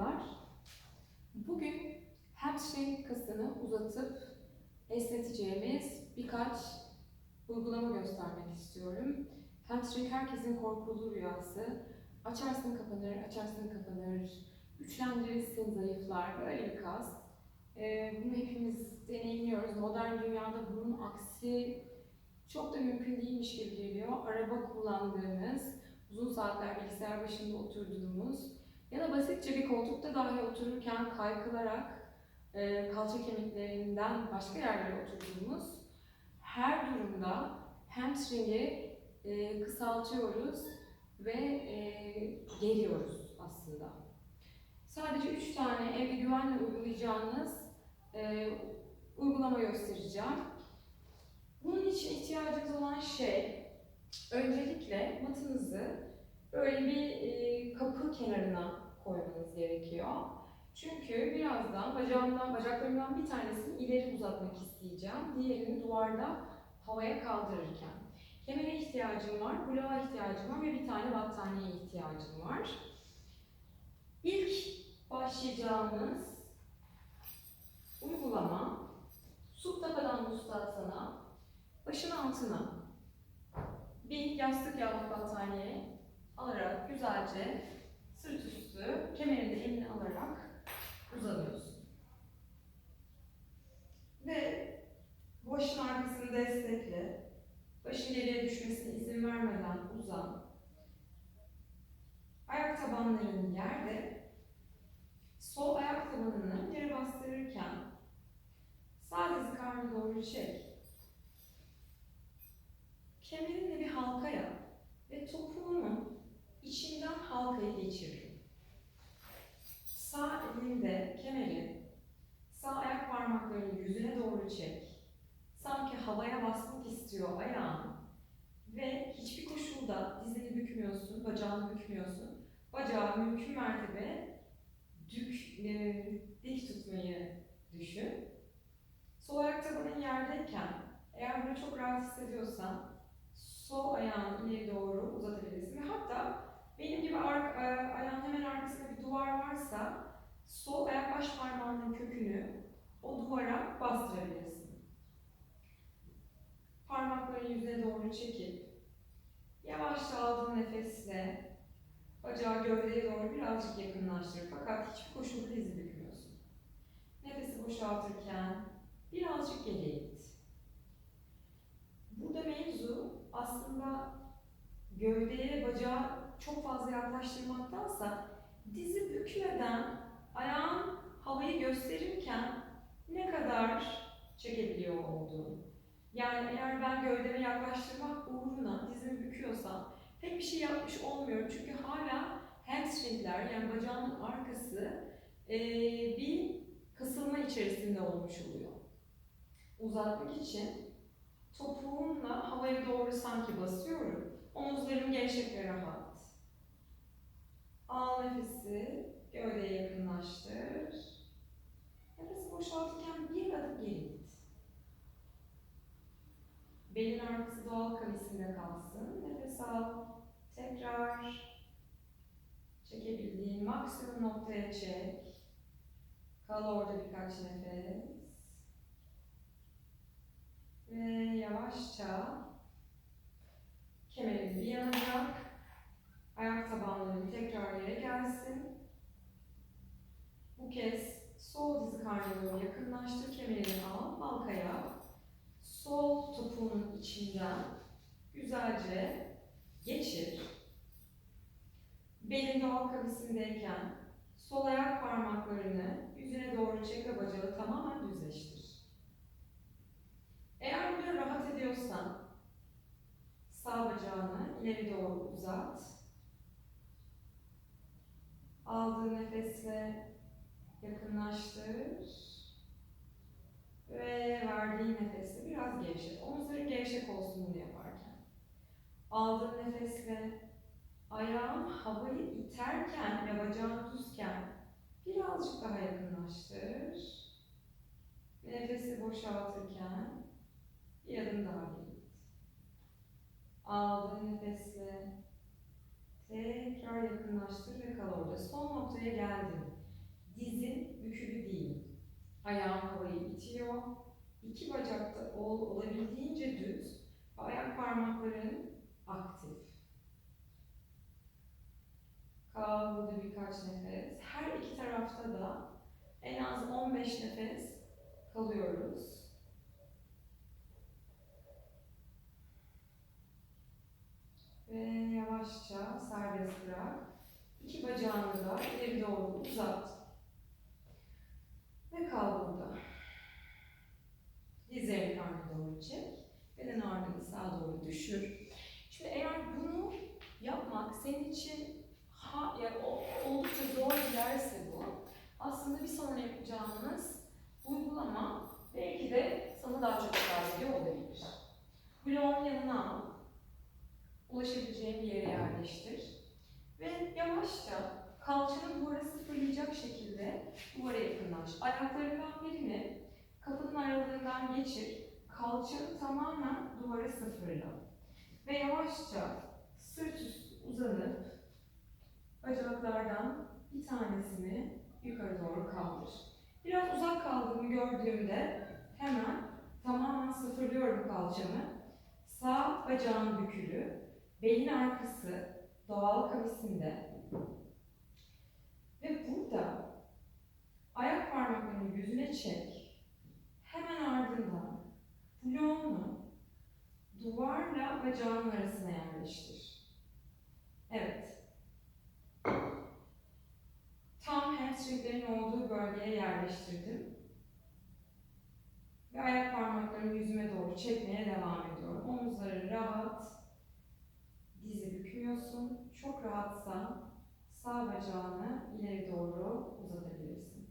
Merhabalar. Bugün hamstring kasını uzatıp esneteceğimiz birkaç uygulama göstermek istiyorum. Hamstring herkesin korkulu rüyası. Açarsın kapanır, açarsın kapanır. Güçlendirirsin, zayıflar. Böyle bir kas. Ee, bunu hepimiz deneyimliyoruz. Modern dünyada bunun aksi çok da mümkün değilmiş gibi geliyor. Araba kullandığımız, uzun saatler bilgisayar başında oturduğumuz ya da basitçe bir koltukta dahi otururken kaykılarak e, kalça kemiklerinden başka yerlere oturduğumuz her durumda hamstringi e, kısaltıyoruz ve e, geriyoruz aslında. Sadece üç tane evde güvenle uygulayacağınız e, uygulama göstereceğim. Bunun için ihtiyacınız olan şey öncelikle matınızı böyle bir e, kapı kenarına koymanız gerekiyor. Çünkü birazdan bacağımdan, bacaklarımdan bir tanesini ileri uzatmak isteyeceğim. Diğerini duvarda havaya kaldırırken. Kemere ihtiyacım var, kulağa ihtiyacım var ve bir tane battaniyeye ihtiyacım var. İlk başlayacağımız uygulama Subtapadan Mustasana başın altına bir yastık yahut battaniye alarak güzelce sırt üstü kemerinde elini alarak uzanıyorsun. Ve başın arkasını destekle. Başın geriye düşmesine izin vermeden uzan. Ayak tabanların yerde. Sol ayak tabanını yere bastırırken sağ dizi karnı doğru çek. Kemerinle bir halka yap ve topuğunu içinden halkayı geçir. Sağ elinde kemeri, sağ ayak parmaklarını yüzüne doğru çek. Sanki havaya basmak istiyor ayağın ve hiçbir koşulda dizini bükmüyorsun, bacağını bükmüyorsun. Bacağı mümkün mertebe dük, e, dik tutmayı düşün. Sol ayak tabanın yerdeyken eğer bunu çok rahat hissediyorsan sol ayağını ileri doğru uzatabilirsin ve hatta benim gibi ar- e, ayağın hemen arkasında bir duvar varsa sol ayak baş parmağının kökünü o duvara bastırabilirsin. Parmakları yüzüne doğru çekip yavaşça aldığın nefesle bacağı gövdeye doğru birazcık yakınlaştır fakat hiçbir koşulda dizi bükmüyorsun. Nefesi boşaltırken birazcık geriye git. Burada mevzu aslında gövdeye bacağı çok fazla yaklaştırmaktansa dizi bükmeden ayağın havayı gösterirken ne kadar çekebiliyor olduğunu. Yani eğer ben gövdeme yaklaştırmak uğruna dizimi büküyorsam pek bir şey yapmış olmuyorum. Çünkü hala hamstringler yani bacağımın arkası eee, bir kısılma içerisinde olmuş oluyor. Uzatmak için topuğumla havaya doğru sanki basıyorum. Omuzlarım gevşek ve rahat. Al nefesi, gövdeye yakınlaştır. Nefesi boşaltırken bir adım geri git. Belin arkası doğal kavisinde kalsın. Nefes al. Tekrar çekebildiğin maksimum noktaya çek. Kal orada birkaç nefes. Ve yavaşça kemerini bir tabanların tekrar yere gelsin. Bu kez sol dizi karnına yakınlaştır. Kemerini al. Halkaya. Sol topuğunun içinden güzelce geçir. Belin doğal kavisindeyken sol ayak parmaklarını yüzüne doğru çek ve bacağı tamamen düzleştir. Eğer burada rahat ediyorsan sağ bacağını ileri doğru uzat. Nefesle yakınlaştır. Ve verdiğin nefesle biraz gevşet. Omuzların gevşek olsun bunu yaparken. Aldığın nefesle ayağın havayı iterken ve bacağın düzken birazcık daha yakınlaştır. Nefesi boşaltırken bir adım daha git. Aldığın nefesle tekrar yakınlaştır ve kal orada. Son noktaya geldin. Dizin bükülü değil. Ayağın havayı itiyor. İki bacak da ol, olabildiğince düz. Ayak parmakların aktif. Kal burada birkaç nefes. Her iki tarafta da en az 15 nefes kalıyoruz. Ve yavaşça serbest bırak. İki bacağını da ileri doğru uzat. Ve kal burada. Dizlerini karnına doğru çek. Beden ağırlığını sağa doğru düşür. Şimdi eğer bunu yapmak senin için ha, yani oldukça zor giderse bu, aslında bir sonra yapacağınız uygulama belki de sana daha çok ifade ediyor olabilir. Bloğun yanına al, ulaşabileceğin bir yere yerleştir ve yavaşça kalçanın duvara sıfırlayacak şekilde duvara yakınlaş. Ayaklarından birini kapının aralığından geçir, kalçanı tamamen duvara sıfırla ve yavaşça sırt üstü uzanıp bacaklardan bir tanesini yukarı doğru kaldır. Biraz uzak kaldığımı gördüğümde hemen tamamen sıfırlıyorum kalçamı. Sağ bacağın bükülü, belin arkası doğal kavisinde ve burada ayak parmaklarını yüzüne çek. Hemen ardından bloğunu duvarla bacağın arasına yerleştir. Evet. Tam hamstringlerin olduğu bölgeye yerleştirdim. Ve ayak parmaklarımı yüzüme doğru çekmeye devam ediyorum. Omuzları rahat. Dizi bükmüyorsun. Çok rahatsa sağ bacağını ileri doğru uzatabilirsin.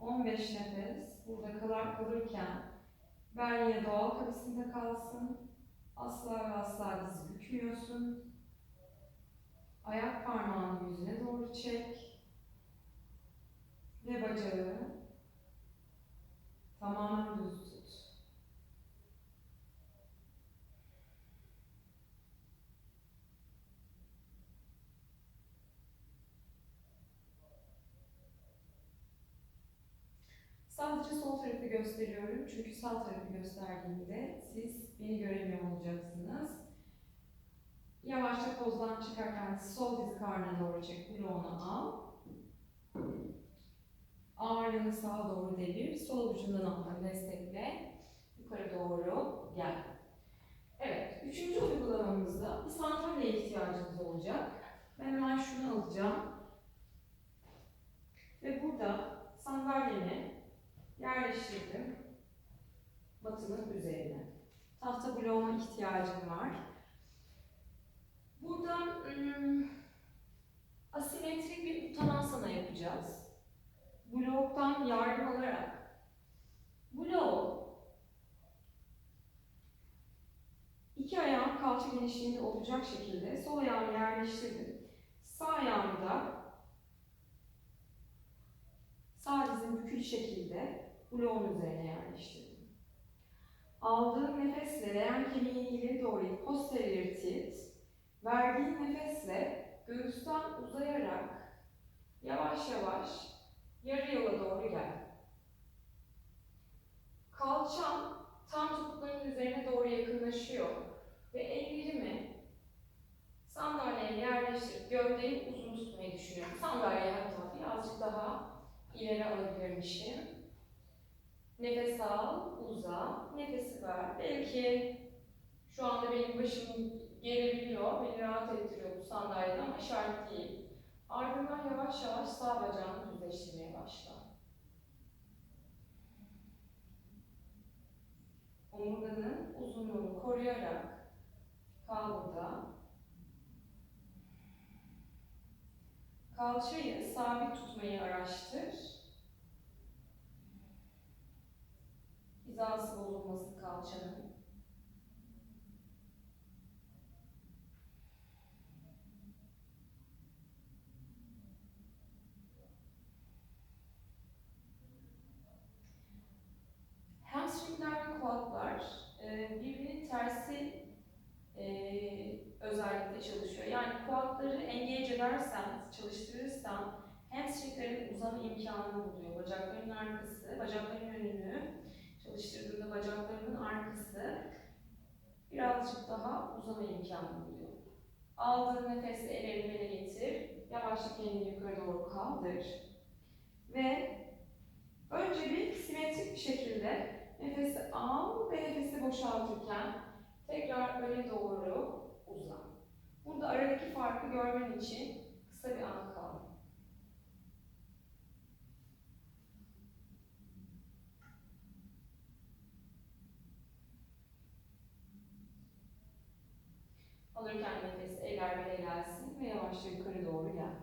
15 nefes burada kalar kalırken bel yine doğal kavisinde kalsın. Asla ve asla dizi bükmüyorsun. Ayak parmağını yüzüne doğru çek. Ve bacağı tamamen düz Sadece sol tarafı gösteriyorum çünkü sağ tarafı gösterdiğimde siz beni göremiyor olacaksınız. Yavaşça pozdan çıkarken sol dizi karnına doğru çek, bloğunu al. Ağırlığını sağa doğru devir, sol ucundan alttan destekle, yukarı doğru gel. Evet, üçüncü uygulamamızda bir sandalye ihtiyacımız olacak. Ben hemen şunu alacağım. Ve burada sandalyemi yerleştirdim matımın üzerine. Tahta bloğuma ihtiyacım var. Burada ım, asimetrik bir utanasana yapacağız. Bloktan yardım alarak bloğu iki ayağım kalça genişliğinde olacak şekilde sol ayağımı yerleştirdim. Sağ ayağımı da sağ dizim bükül şekilde bloğun üzerine yerleştirdim. Aldığım nefesle leğen kemiğini ileri doğru posterior tilt, verdiğim nefesle göğüsten uzayarak yavaş yavaş yarı yola doğru gel. Kalçam tam topukların üzerine doğru yakınlaşıyor ve ellerimi sandalyeye yerleştirip gövdeyi uzun tutmayı düşünüyorum. Sandalyeye hatta birazcık daha ileri alabilirmişim. Nefes al, uza, nefesi ver. Belki şu anda benim başım gelebiliyor, beni rahat ettiriyor bu sandalyede ama şart değil. Ardından yavaş yavaş sağ bacağını düzleştirmeye başla. Omurganın uzunluğunu koruyarak kal burada. Kalçayı sabit tutmayı araştır. Hizası bozulmasın kalçanın. Hamstringler ve quadlar e, birbirinin tersi e, özellikle çalışıyor. Yani quadları engage edersen, çalıştırırsan hamstringlerin uzama imkanını buluyor. Bacakların arkası, bacakların önünü çalıştırdığında bacaklarının arkası birazcık daha uzama imkanı buluyor. Aldığın nefesle ellerini bele getir. Yavaşça kendini yukarı doğru kaldır. Ve önce bir simetrik bir şekilde nefesi al ve nefesi boşaltırken tekrar öne doğru uzan. Burada aradaki farkı görmen için kısa bir an kal. Alırken nefes eller bele gelsin ve yavaşça yukarı doğru gel.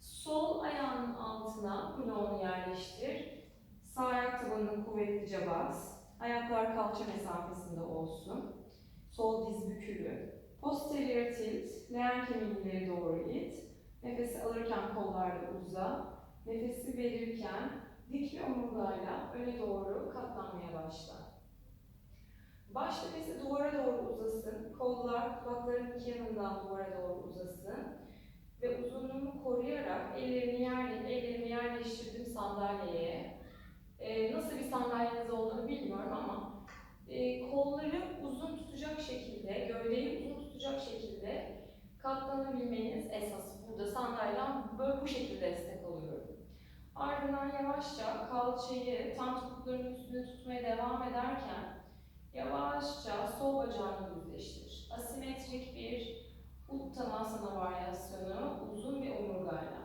Sol ayağının altına bloğunu yerleştir. Sağ ayak tabanını kuvvetlice bas. Ayaklar kalça mesafesinde olsun. Sol diz bükülü. Posterior tilt. Leğen kemiğini ileri doğru it. Nefesi alırken kollarla uza. Nefesi verirken dik bir omurgayla öne doğru katlanmaya başla. Baş nefesi duvara doğru uzasın. Kollar kulakların iki yanından duvara doğru uzasın. Ve uzunluğumu koruyarak ellerimi, yerle, ellerimi yerleştirdim sandalyeye. Ee, nasıl bir sandalyeniz olduğunu bilmiyorum ama e, kolları uzun tutacak şekilde, gövdeyi uzun tutacak şekilde katlanabilmeniz esas. Burada sandalyeden böyle bu şekilde destek alıyorum. Ardından yavaşça kalçayı tam topuklarının üstünde tutmaya devam ederken yavaşça sol bacağını düzleştir. Asimetrik bir Uttanasana varyasyonu uzun bir omurgayla.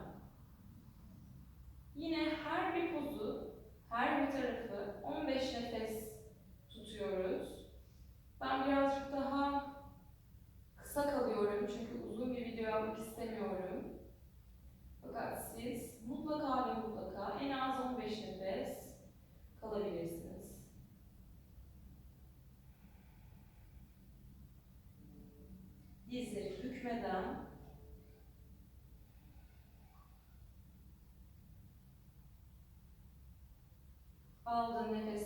Yine her bir pozu, her bir tarafı 15 nefes tutuyoruz. Ben birazcık daha kısa kalıyorum çünkü uzun bir video yapmak istemiyorum. Fakat siz mutlaka ve mutlaka en az 15 nefes kalabilirsiniz. Dizleri bükmeden aldığın nefesi